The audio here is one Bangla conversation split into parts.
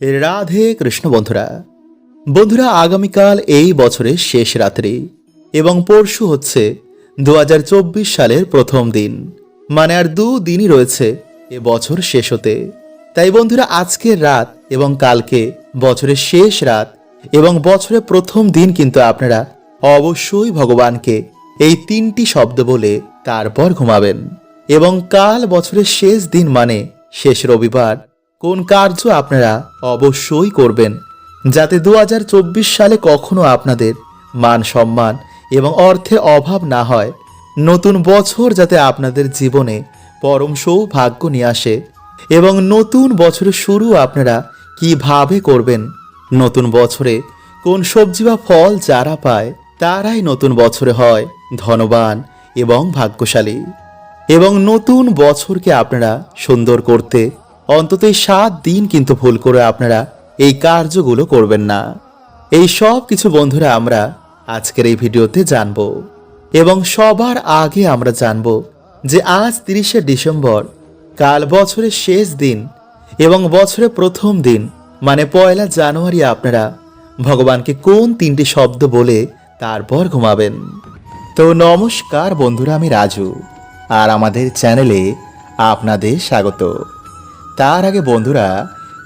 রাধে কৃষ্ণ বন্ধুরা। বন্ধুরা, আগামীকাল এই বছরের শেষ রাত্রি এবং পরশু হচ্ছে দু হাজার চব্বিশ সালের প্রথম দিন। মানে আর দু দিনই রয়েছে এ বছর শেষ হতে। তাই বন্ধুরা, আজকের রাত এবং কালকে বছরের শেষ রাত এবং বছরের প্রথম দিন কিন্তু আপনারা অবশ্যই ভগবানকে এই তিনটি শব্দ বলে তারপর ঘুমাবেন। এবং কাল বছরের শেষ দিন মানে শেষ রবিবার কোন কার্য আপনারা অবশ্যই করবেন, যাতে দু হাজার চব্বিশ সালে কখনো আপনাদের মান সম্মান এবং অর্থের অভাব না হয়। নতুন বছর যাতে আপনাদের জীবনে পরম সৌভাগ্য নিয়ে আসে এবং নতুন বছরের শুরু আপনারা কীভাবে করবেন, নতুন বছরে কোন সবজি বা ফল যারা পায় তারাই নতুন বছরে হয় ধনবান এবং ভাগ্যশালী। এবং নতুন বছরকে আপনারা সুন্দর করতে অন্তত এই সাত দিন কিন্তু ভুল করে আপনারা এই কার্যগুলো করবেন না। এই সব কিছু বন্ধুরা আমরা আজকের এই ভিডিওতে জানব এবং সবার আগে আমরা জানব যে আজ তিরিশে ডিসেম্বর কাল বছরের শেষ দিন এবং বছরের প্রথম দিন মানে পয়লা জানুয়ারি আপনারা ভগবানকে কোন তিনটি শব্দ বলে তারপর ঘুমাবেন। তো নমস্কার বন্ধুরা, আমি রাজু, আর আমাদের চ্যানেলে আপনাদের স্বাগত। তার আগে বন্ধুরা,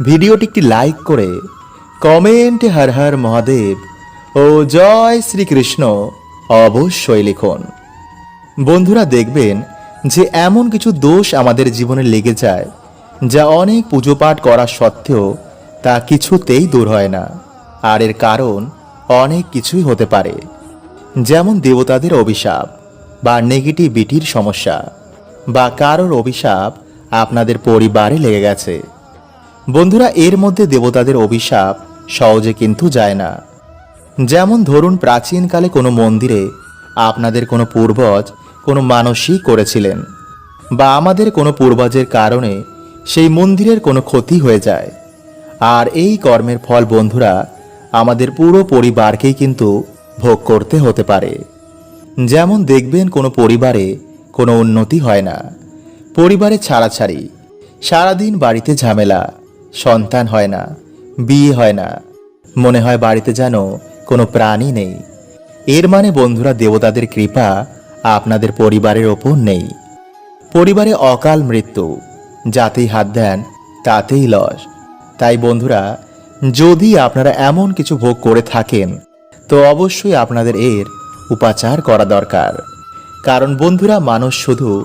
ভিডিওটি একটি লাইক করে কমেন্ট হর হর মহাদেব ও জয় শ্রীকৃষ্ণ অবশ্যই লিখুন। বন্ধুরা দেখবেন যে এমন কিছু দোষ আমাদের জীবনে লেগে যায়, যা অনেক পুজো পাঠ করা সত্ত্বেও তা কিছুতেই দূর হয় না। আর এর কারণ অনেক কিছুই হতে পারে, যেমন দেবতাদের অভিশাপ বা নেগেটিভিটির সমস্যা বা কারোর অভিশাপ আপনাদের পরিবারে লেগে গেছে। বন্ধুরা, এর মধ্যে দেবতাদের অভিশাপ সহজে কিন্তু যায় না। যেমন ধরুন, প্রাচীনকালে কোনো মন্দিরে আপনাদের কোনো পূর্বজ কোনো মানসই করেছিলেন বা আমাদের কোনো পূর্বজের কারণে সেই মন্দিরের কোনো ক্ষতি হয়ে যায়। আর এই কর্মের ফল, বন্ধুরা, আমাদের পুরো পরিবারকেই কিন্তু ভোগ করতে হতে পারে। যেমন দেখবেন, কোনো পরিবারে কোনো উন্নতি হয় না। পরিবারে ছাড়াছাড়ি। সারাদিন বাড়িতে ঝামেলা। সন্তান হয় না, বিয়ে হয় না। মনে হয় বাড়িতে যেন কোনো প্রাণী নেই। এর মানে বন্ধুরা দেবতাদের কৃপা আপনাদের পরিবারের ওপর নেই। পরিবারে অকাল মৃত্যু, যাতেই হাত দেন, তাতেই লস। তাই বন্ধুরা, যদি আপনারা এমন কিছু ভোগ করে থাকেন, তো অবশ্যই আপনাদের এর উপাচার করা দরকার। কারণ বন্ধুরা, মানুষ শুধু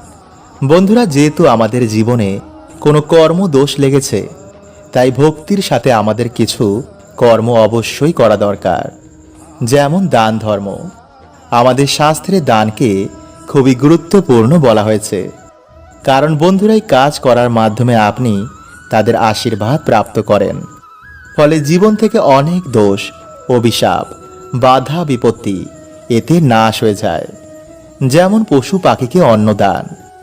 বন্ধুরা, যেহেতু আমাদের জীবনে কোনো কর্ম দোষ লেগেছে, তাই ভক্তির সাথে আমাদের কিছু কর্ম অবশ্যই করা দরকার। যেমন দান ধর্ম। আমাদের শাস্ত্রে দানকে খুবই গুরুত্বপূর্ণ বলা হয়েছে। কারণ বন্ধুরাই কাজ করার মাধ্যমে আপনি তাদের আশীর্বাদ প্রাপ্ত করেন। ফলে জীবন থেকে অনেক দোষ, অভিশাপ, বাধা, বিপত্তি এতে নাশ হয়ে যায়। যেমন পশু পাখিকে অন্নদান।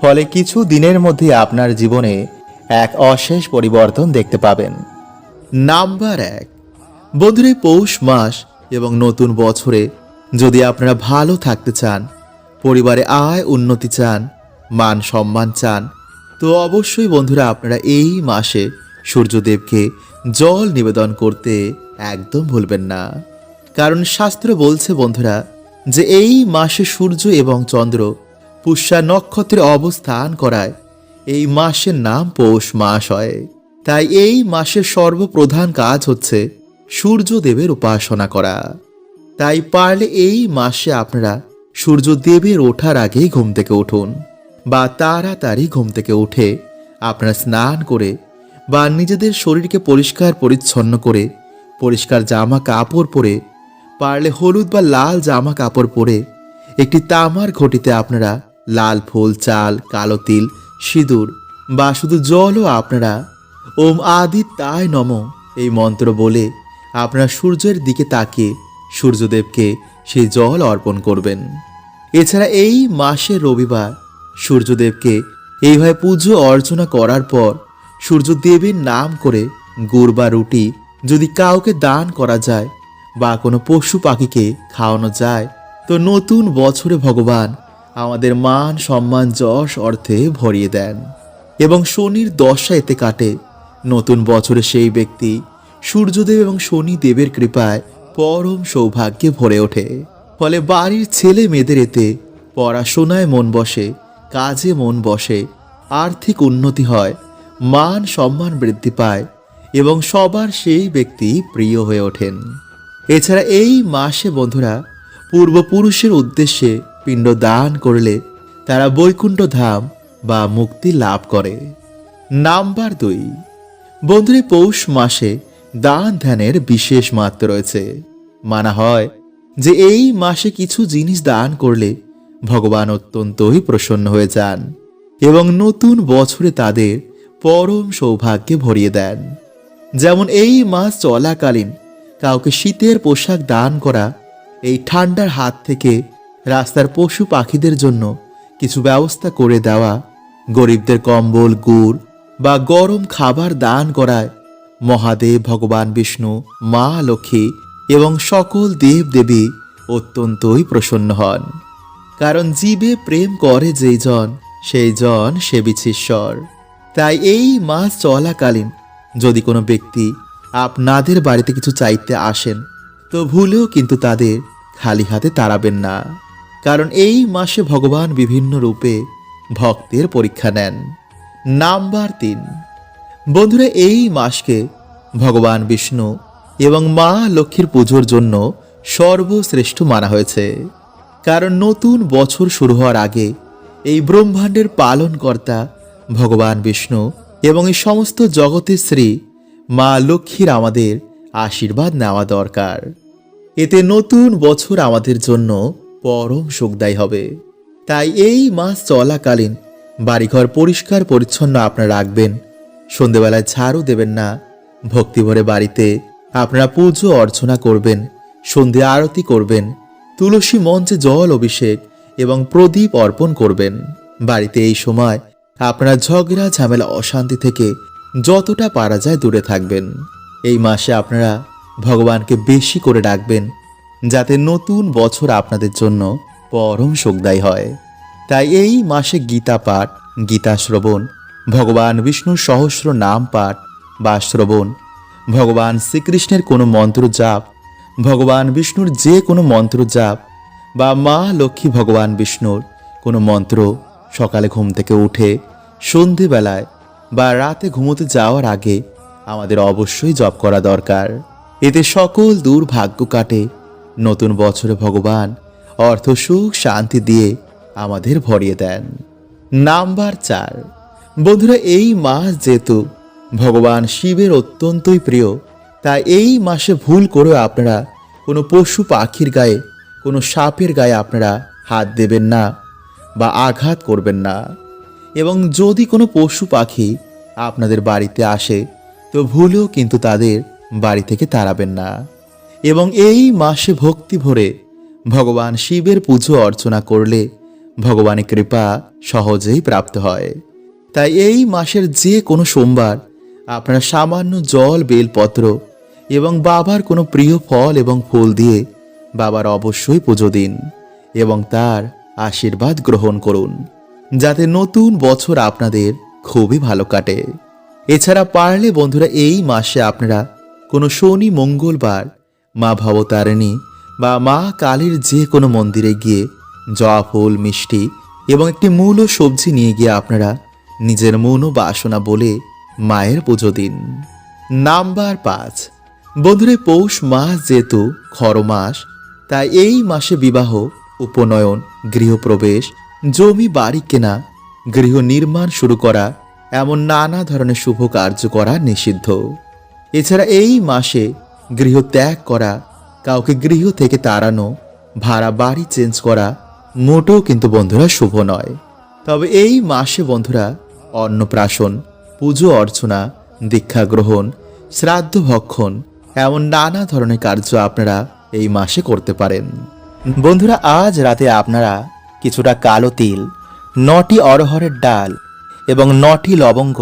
ফলে কিছু দিনের মধ্যে আপনার জীবনে এক অশেষ পরিবর্তন দেখতে পাবেন। নাম্বার এক। বন্ধুরা পৌষ মাস এবং নতুন বছরে যদি আপনারা ভালো থাকতে চান, পরিবারে আয় উন্নতি চান, মান সম্মান চান, তো অবশ্যই বন্ধুরা আপনারা এই মাসে সূর্যদেবকে জল নিবেদন করতে একদম ভুলবেন না। কারণ শাস্ত্র বলছে বন্ধুরা যে এই মাসে সূর্য এবং চন্দ্র পুষ্যা নক্ষত্রে অবস্থান করায়। এই মাসের নাম পৌষ মাস হয়। তাই এই মাসের সর্বপ্রধান কাজ হচ্ছে সূর্যদেবের উপাসনা করা। তাই পারলে এই মাসে আপনারা সূর্যদেবের ওঠার আগেই ঘুম থেকে উঠুন বা তাড়াতাড়ি ঘুম থেকে উঠে আপনারা স্নান করে বা নিজেদের শরীরকে পরিষ্কার পরিচ্ছন্ন করে পরিষ্কার জামা কাপড় পরে পারলে হলুদ বা লাল জামা কাপড় পরে একটি তামার ঘটিতে আপনারা লাল ফুল, চাল, কালো তিল, সিঁদুর বা শুধু জলও আপনারা। ওম আদি তাই নম, এই মন্ত্র বলে আপনারা সূর্যের দিকে তাকিয়ে সূর্যদেবকে সেই জল অর্পণ করবেন। এছাড়া এই মাসে রবিবার সূর্যদেবকে এইভাবে পুজো অর্চনা করার পর সূর্যদেবের নাম করে গুড় বা রুটি যদি কাউকে দান করা যায় বা কোনো পশু পাখিকে খাওয়ানো যায়, তো নতুন বছরে ভগবান আমাদের মান, সম্মান, যশ, অর্থে ভরিয়ে দেন। এবং শনির দশা এতে কাটে। নতুন বছরে সেই ব্যক্তি সূর্যদেব এবং শনি দেবের কৃপায় পরম সৌভাগ্যে ভরে ওঠে। ফলে বাড়ির ছেলে মেয়েদের এতে পড়াশোনায় মন বসে, কাজে মন বসে, আর্থিক উন্নতি হয়, মান, সম্মান বৃদ্ধি পায় এবং সবার সেই ব্যক্তি প্রিয় হয়ে ওঠেন। এছাড়া এই মাসে বন্ধুরা পূর্বপুরুষের উদ্দেশ্যে পিণ্ড দান করলে তারা বৈকুণ্ঠ ধাম বা মুক্তি লাভ করে। নাম্বার দুই। বন্ধুরা, পৌষ মাসে দান ধ্যানের বিশেষ মাত্র রয়েছে। মানা হয় যে এই মাসে কিছু জিনিস দান করলে ভগবান অত্যন্তই প্রসন্ন হয়ে যান এবং নতুন বছরে তাদের পরম সৌভাগ্যে ভরিয়ে দেন। যেমন এই মাস চলাকালীন কাউকে শীতের পোশাক দান করা, এই ঠান্ডার হাত থেকে রাস্তার পশু পাখিদের জন্য কিছু ব্যবস্থা করে দেওয়া, গরিবদের কম্বল, গুড় বা গরম খাবার দান করায় মহাদেব, ভগবান বিষ্ণু, মা লক্ষ্মী এবং সকল দেব দেবী অত্যন্তই প্রসন্ন হন। কারণ জীবে প্রেম করে যেই জন, সেই জন সে সেবিছেশ্বর তাই এই মাস চলাকালীন যদি কোনো ব্যক্তি আপনাদের বাড়িতে কিছু চাইতে আসেন, তো ভুলেও কিন্তু তাদের খালি হাতে তাড়াবেন না। কারণ এই মাসে ভগবান বিভিন্ন রূপে ভক্তের পরীক্ষা নেন। নাম্বার তিন। বন্ধুরা, এই মাসকে ভগবান বিষ্ণু এবং মা লক্ষ্মীর পুজোর জন্য সর্বশ্রেষ্ঠ মানা হয়েছে। কারণ নতুন বছর শুরু হওয়ার আগে এই ব্রহ্মাণ্ডের পালনকর্তা ভগবান বিষ্ণু এবং এই সমস্ত জগতের শ্রী মা লক্ষ্মীর আমাদের আশীর্বাদ নেওয়া দরকার। এতে নতুন বছর আমাদের জন্য পরম সুখদায়ী হবে। তাই এই মাস চলাকালীন বাড়িঘর পরিষ্কার পরিচ্ছন্ন আপনারা রাখবেন। সন্ধেবেলায় ছাড়ও দেবেন না। ভক্তিভরে বাড়িতে আপনারা পুজো অর্চনা করবেন, সন্ধে আরতি করবেন, তুলসী মঞ্চে জল অভিষেক এবং প্রদীপ অর্পণ করবেন। বাড়িতে এই সময় আপনারা ঝগড়া, ঝামেলা, অশান্তি থেকে যতটা পারা যায় দূরে থাকবেন। এই মাসে আপনারা ভগবানকে বেশি করে ডাকবেন যাতে নতুন বছর আপনাদের জন্য পরম সুখদায়ী হয়। তাই এই মাসে গীতা পাঠ, গীতা শ্রবণ, ভগবান বিষ্ণুর সহস্র নাম পাঠ বা শ্রবণ, ভগবান শ্রীকৃষ্ণের কোনো মন্ত্র জাপ, ভগবান বিষ্ণুর যে কোনো মন্ত্র জাপ বা মা লক্ষ্মী ভগবান বিষ্ণুর কোনো মন্ত্র সকালে ঘুম থেকে উঠে, সন্ধেবেলায় বা রাতে ঘুমোতে যাওয়ার আগে আমাদের অবশ্যই জপ করা দরকার। এতে সকল দুর্ভাগ্য কাটে নতুন বছরে ভগবান অর্থ, সুখ, শান্তি দিয়ে আমাদের ভরিয়ে দেন। নাম্বার চার। বন্ধুরা, এই মাস যেহেতু ভগবান শিবের অত্যন্তই প্রিয়, তাই এই মাসে ভুল করেও আপনারা কোনো পশু পাখির গায়ে, কোনো সাপের গায়ে আপনারা হাত দেবেন না বা আঘাত করবেন না। এবং যদি কোনো পশু পাখি আপনাদের বাড়িতে আসে, তো ভুলেও কিন্তু তাদের বাড়ি থেকে তাড়াবেন না। এবং এই মাসে ভক্তি ভরে ভগবান শিবের পুজো অর্চনা করলে ভগবানের কৃপা সহজেই প্রাপ্ত হয়। তাই এই মাসের যে কোনো সোমবার আপনারা সামান্য জল, বেলপত্র এবং বাবার কোনো প্রিয় ফল এবং ফুল দিয়ে বাবার অবশ্যই পুজো দিন এবং তার আশীর্বাদ গ্রহণ করুন, যাতে নতুন বছর আপনাদের খুবই ভালো কাটে। এছাড়া পারলে বন্ধুরা এই মাসে আপনারা কোনো শনি, মঙ্গলবার মা ভবতারিণী বা মা কালীর যে কোনো মন্দিরে গিয়ে জবা ফুল, মিষ্টি এবং একটি মূল ও সবজি নিয়ে গিয়ে আপনারা নিজের মন ও বাসনা বলে মায়ের পুজো দিন। নাম্বার পাঁচ, বন্ধুরা পৌষ মাস যেহেতু খর মাস, তাই এই মাসে বিবাহ, উপনয়ন, গৃহপ্রবেশ, জমি, বাড়ি কেনা, গৃহ নির্মাণ শুরু করা এমন নানা ধরনের শুভ কার্য করা নিষিদ্ধ। এছাড়া এই মাসে গৃহ ত্যাগ করা, কাউকে গৃহ থেকে তাড়ানো, ভাড়া বাড়ি চেঞ্জ করা মোটেও কিন্তু বন্ধুরা শুভ নয়। তবে এই মাসে বন্ধুরা অন্নপ্রাশন, পুজো অর্চনা, দীক্ষা গ্রহণ, শ্রাদ্ধ ভক্ষণ এমন নানা ধরনের কার্য আপনারা এই মাসে করতে পারেন। বন্ধুরা, আজ রাতে আপনারা কিছুটা কালো তিল, নটি অরহরের ডাল এবং নটি লবঙ্গ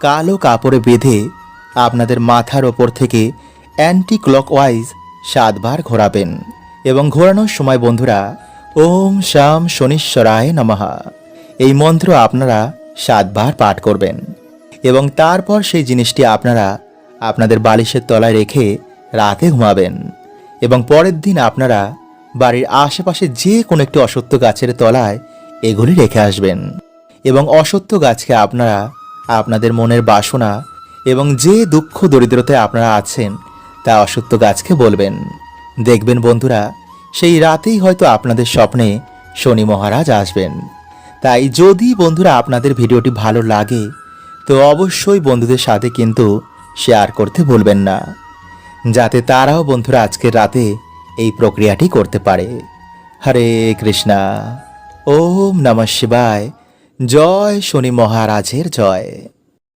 কালো কাপড়ে বেঁধে আপনাদের মাথার ওপর থেকে অ্যান্টি ক্লকওয়াইজ সাতবার ঘোরাবেন। এবং ঘোরানোর সময় বন্ধুরা, ওম শাম শনিশ্বরায় নমহা এই মন্ত্র আপনারা সাতবার পাঠ করবেন। এবং তারপর সেই জিনিসটি আপনারা আপনাদের বালিশের তলায় রেখে রাতে ঘুমাবেন। এবং পরের দিন আপনারা বাড়ির আশেপাশে যে কোনো একটি অসত্য গাছের তলায় এগুলি রেখে আসবেন। এবং অসত্য গাছকে আপনারা আপনাদের মনের বাসনা এবং যে দুঃখ দরিদ্রতায় আপনারা আছেন তা অসত্য গাছকে বলবেন। দেখবেন বন্ধুরা, সেই রাতেই হয়তো আপনাদের স্বপ্নে শনি মহারাজ আসবেন। তাই যদি বন্ধুরা আপনাদের ভিডিওটি ভালো লাগে, তো অবশ্যই বন্ধুদের সাথে কিন্তু শেয়ার করতে ভুলবেন না, যাতে তারাও বন্ধুরা আজকের রাতে এই প্রক্রিয়াটি করতে পারে। হরে কৃষ্ণা। ওম নমঃ শিবায়। জয় শনি মহারাজের জয়।